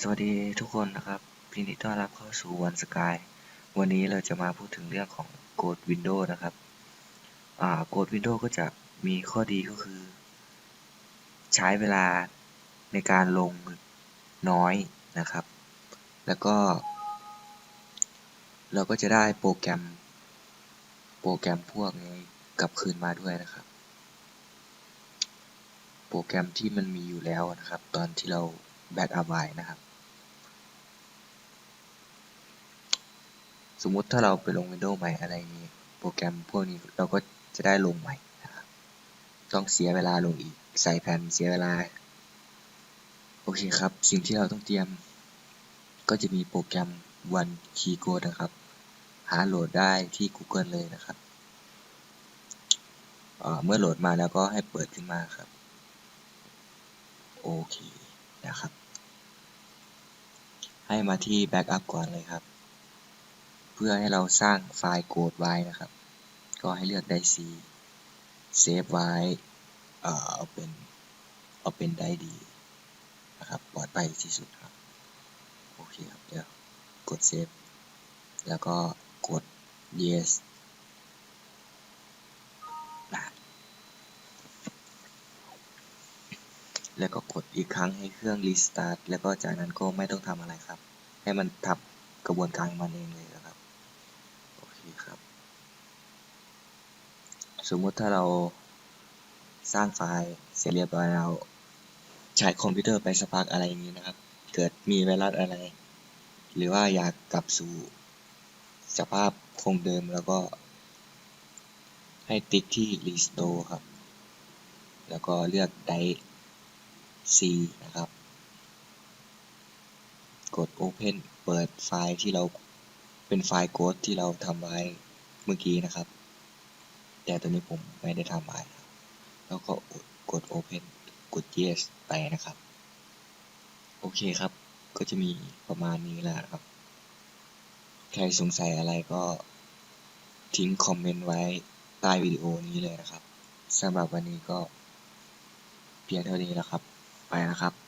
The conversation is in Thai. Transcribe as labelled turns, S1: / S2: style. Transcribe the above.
S1: สวัสดีทุกคนนะครับยินดีต้อนรับเข้าสู่วันสกายวันนี้เราจะมาพูดถึงเรื่องของ Code Windows นะครับอ่า Code Windows ก็จะมีข้อดีก็คือ ใช้เวลาในการลงน้อยนะครับ แล้วก็ เราก็จะได้โปรแกรม โปรแกรมพวกนี้กลับคืนมาด้วยนะครับ โปรแกรมที่มันมีอยู่แล้วนะครับ ตอนที่เรา แบ็กอัพไว้นะครับ สมมุติถ้าเราไปลง Windows ใหม่อะไรนี้ โปรแกรมพวกนี้เราก็จะได้ลงใหม่นะครับต้องเสียเวลาลงอีก ใส่แผ่นเสียเวลา โอเคครับ สิ่งที่เราต้องเตรียม ก็จะมีโปรแกรม One Key Code นะครับ หาโหลดได้ที่ Google เลยนะครับเเมื่อโหลดมาแล้วก็ให้เปิดขึ้นมาครับ โอเคนะครับ ให้มาที่ Backup ก่อนเลยครับ เพื่อให้เราสร้างไฟล์โกดไว้นะครับ ก็ให้เลือกได้ C เซฟไว้เอ่อเอาเป็นเอาเป็นได้ดีนะครับปลอดภัยที่สุดครับ โอเคครับ เดี๋ยวกดเซฟแล้วก็กด yes แล้วก็กดอีกครั้งให้เครื่อง restart แล้วก็จากนั้นก็ไม่ต้องทำอะไรครับ ให้มันทำกระบวนการมันเองเลยนะครับ โอเคครับ สมมุติถ้าเราสร้างไฟล์เสร็จเรียบร้อยแล้วใช้คอมพิวเตอร์ไปสักพักอะไรอย่างนี้นะครับ เกิดมีไวรัสอะไร หรือว่าอยากกลับสู่สภาพคงเดิมแล้วก็ ให้ติ๊กที่ restore ครับ แล้วก็เลือก drive C นะครับ กด open เปิดไฟล์ที่เราเป็นไฟล์โค้ดที่เราทำไว้เมื่อกี้นะครับ แต่ตัวนี้ผมไม่ได้ทำไว้แล้วก็กด open กด yes ไปนะครับ โอเคครับ ก็จะมีประมาณนี้แหละครับ ใครสงสัยอะไรก็ทิ้งคอมเมนต์ไว้ใต้วิดีโอนี้เลยนะครับสำหรับวันนี้ก็เพียงเท่านี้แล้วครับ ไปนะครับ